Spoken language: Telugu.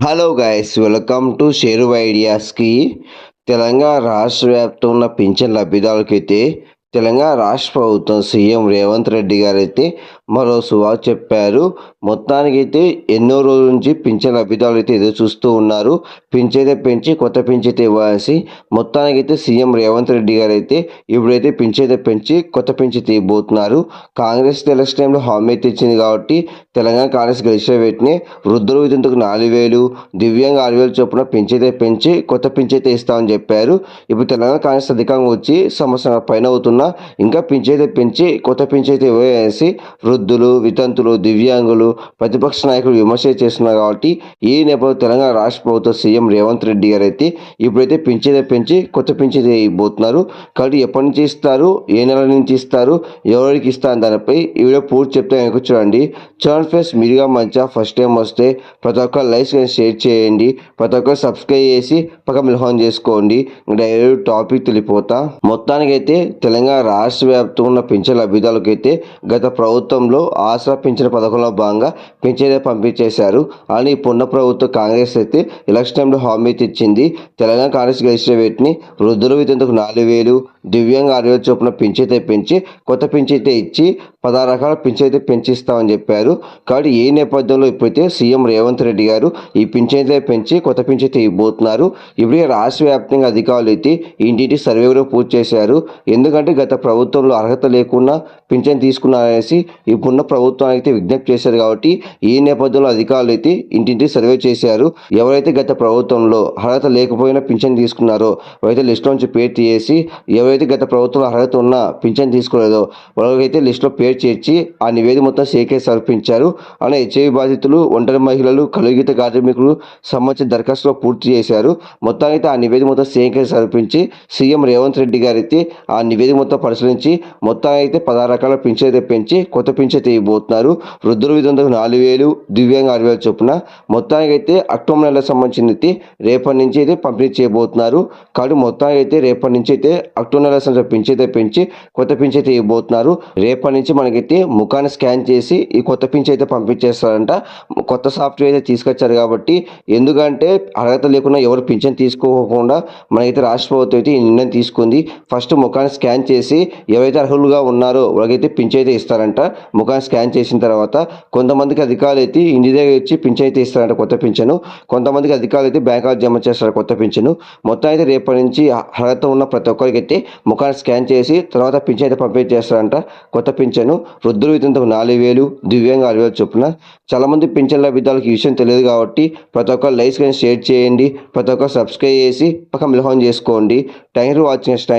Hello guys welcome to share ఐడియాస్కి తెలంగాణ రాష్ట్ర వ్యాప్తంగా ఉన్న పింఛన్ లబ్ధిదారులకైతే తెలంగాణ రాష్ట్ర ప్రభుత్వం సీఎం రేవంత్ రెడ్డి గారు అయితే మరో సువార్త చెప్పారు. మొత్తానికైతే ఎన్నో రోజుల నుంచి పింఛన్ లబ్ధిదారులు అయితే ఎదురు చూస్తూ ఉన్నారు. పింఛైతే పెంచి కొత్త పింఛైతే ఇవ్వాల్సి మొత్తానికైతే సీఎం రేవంత్ రెడ్డి గారు అయితే ఇప్పుడైతే పింఛైతే పెంచి కొత్త పింఛైతే ఇవ్వబోతున్నారు. కాంగ్రెస్ ఎలక్షన్ టైంలో హామీ అయితే ఇచ్చింది కాబట్టి తెలంగాణ కాంగ్రెస్ గెలిచిన వెంటనే వృద్ధుల విధంతకు నాలుగు వేలు దివ్యాంగ ఆరు వేలు చొప్పున పెంచైతే పెంచి కొత్త పెంచైతే ఇస్తామని చెప్పారు. ఇప్పుడు తెలంగాణ కాంగ్రెస్ అధికంగా వచ్చి సంవత్సరం పైన అవుతున్నా ఇంకా పెంచైతే పెంచి కొత్త పెంచైతే ఇవ్వేసి వృద్ధులు వితంతులు దివ్యాంగులు ప్రతిపక్ష నాయకులు విమర్శ చేస్తున్నారు కాబట్టి ఈ నేపథ్యంలో తెలంగాణ రాష్ట్ర ప్రభుత్వ సీఎం రేవంత్ రెడ్డి గారు అయితే ఇప్పుడైతే పెంచేదే పెంచి కొత్త పెంచేదే ఇవ్వబోతున్నారు. కాబట్టి ఎప్పటి నుంచి ఇస్తారు ఏ నెల నుంచి ఇస్తారు ఎవరికి ఇస్తారు దానిపై ఈ వీడియో పూర్తి చెప్తే వెనక చూడండి. ఛానల్ ఫ్రెండ్స్ మీరుగా మంచిగా ఫస్ట్ టైం వస్తే ప్రతి ఒక్క లైక్స్ కానీ షేర్ చేయండి. ప్రతి ఒక్కరు సబ్స్క్రైబ్ చేసి పక్క మిల్హాన్ చేసుకోండి. డైరెక్ట్ టాపిక్ తెలిపోతా. మొత్తానికైతే తెలంగాణ రాష్ట్ర వ్యాప్తంగా ఉన్న పింఛన్ లబ్ధిదారులకైతే గత ప్రభుత్వంలో ఆసరా పింఛన్ పథకంలో భాగంగా పింఛన్ పంపించేశారు. అని ఇప్పుడున్న ప్రభుత్వం కాంగ్రెస్ అయితే ఎలక్షన్ టైంలో హామీ తెచ్చింది ఇచ్చింది. తెలంగాణ కాంగ్రెస్ గెలిచిన వీటిని వృద్ధుల విధంతకు నాలుగు వేలు దివ్యంగా అరవై చొప్పున పెంచైతే పెంచి కొత్త పింఛైతే ఇచ్చి పదహారు రకాల పెంచైతే పెంచిస్తామని చెప్పారు. కాబట్టి ఏ నేపథ్యంలో ఇప్పుడైతే సీఎం రేవంత్ రెడ్డి గారు ఈ పింఛైతే పెంచి కొత్త పింఛైతే ఇవ్వబోతున్నారు. ఇప్పుడే రాష్ట్ర వ్యాప్తంగా అధికారులు అయితే ఇంటింటి సర్వే కూడా పూర్తి చేశారు. ఎందుకంటే గత ప్రభుత్వంలో అర్హత లేకుండా పింఛన్ తీసుకున్నారనేసి ఇప్పుడున్న ప్రభుత్వానికి అయితే విజ్ఞప్తి చేశారు కాబట్టి ఈ నేపథ్యంలో అధికారులు అయితే ఇంటింటి సర్వే చేశారు. ఎవరైతే గత ప్రభుత్వంలో అర్హత లేకపోయినా పింఛన్ తీసుకున్నారో అయితే లిస్ట్ నుంచి పేరు తీసి ఎవరైతే గత ప్రభుత్వంలో అర్హత ఉన్న పింఛన్ తీసుకోలేదో వాళ్ళకైతే లిస్టులో పేరు చేర్చి ఆ నివేదిక మొత్తం సీకే సమర్పించారు. అలా హెచ్ఐవి బాధితులు ఒంటరి మహిళలు కలుగిత కార్మికులు సంబంధించిన దరఖాస్తులో పూర్తి చేశారు. మొత్తానికి ఆ నివేదిక మొత్తం సీకే సమర్పించి సీఎం రేవంత్ రెడ్డి గారు అయితే ఆ నివేదిక మొత్తం పరిశీలించి మొత్తానికి అయితే పదహారు రకాల పింఛన్ అయితే పెంచి కొత్త పింఛన్ అయితే ఇవ్వబోతున్నారు. వృద్ధుల విధులకు నాలుగు వేలు దివ్యాంగ ఆరు వేలు చొప్పున మొత్తానికి అయితే అక్టోబర్ నెలకు సంబంధించిన అయితే రేపటి నుంచి అయితే పంపిణీ చేయబోతున్నారు. కాబట్టి మొత్తానికి అయితే రేపటి నుంచి అయితే అక్టోబర్ నెల సంబంధించిన పింఛన్ అయితే పెంచి కొత్త పించి అయితే ఇవ్వబోతున్నారు. రేపటి నుంచి మనకైతే ముఖాన్ని స్కాన్ చేసి ఈ కొత్త పించి అయితే పంపించేస్తారంట. కొత్త సాఫ్ట్వేర్ అయితే తీసుకొచ్చారు కాబట్టి ఎందుకంటే అర్హత లేకుండా ఎవరు పింఛన్ తీసుకోకుండా మనకైతే రాష్ట్ర ప్రభుత్వం అయితే ఈ నిర్ణయం తీసుకుంది. ఫస్ట్ ముఖాన్ని స్కాన్ చేసి ఎవరైతే అర్హులుగా ఉన్నారో వాళ్ళకైతే పింఛ అయితే ఇస్తారంట. ముఖాన్ని స్కాన్ చేసిన తర్వాత కొంతమందికి అధికారులు అయితే ఇంటి దగ్గర వచ్చి పింఛ అయితే ఇస్తారంట కొత్త పింఛను. కొంతమందికి అధికారులు అయితే బ్యాంక్ జమ చేస్తారు కొత్త పింఛను. మొత్తం అయితే రేపటి నుంచి అర్హత ఉన్న ప్రతి ఒక్కరికి అయితే ముఖాన్ని స్కాన్ చేసి తర్వాత పింఛన్ అయితే పంపిణీ చేస్తారంట. కొత్త పింఛను వృద్ధులు వితంతకు నాలుగు వేలు దివ్యాంగ ఆరు వేలు చొప్పున. చాలామంది పింఛన్ లబ్ధిదారులకు ఈ విషయం తెలియదు కాబట్టి ప్రతి ఒక్కరు లైక్స్ కానీ షేర్ చేయండి. ప్రతి ఒక్కరు సబ్స్క్రైబ్ చేసి పక్క మిలహం చేసుకోండి. Thank you watching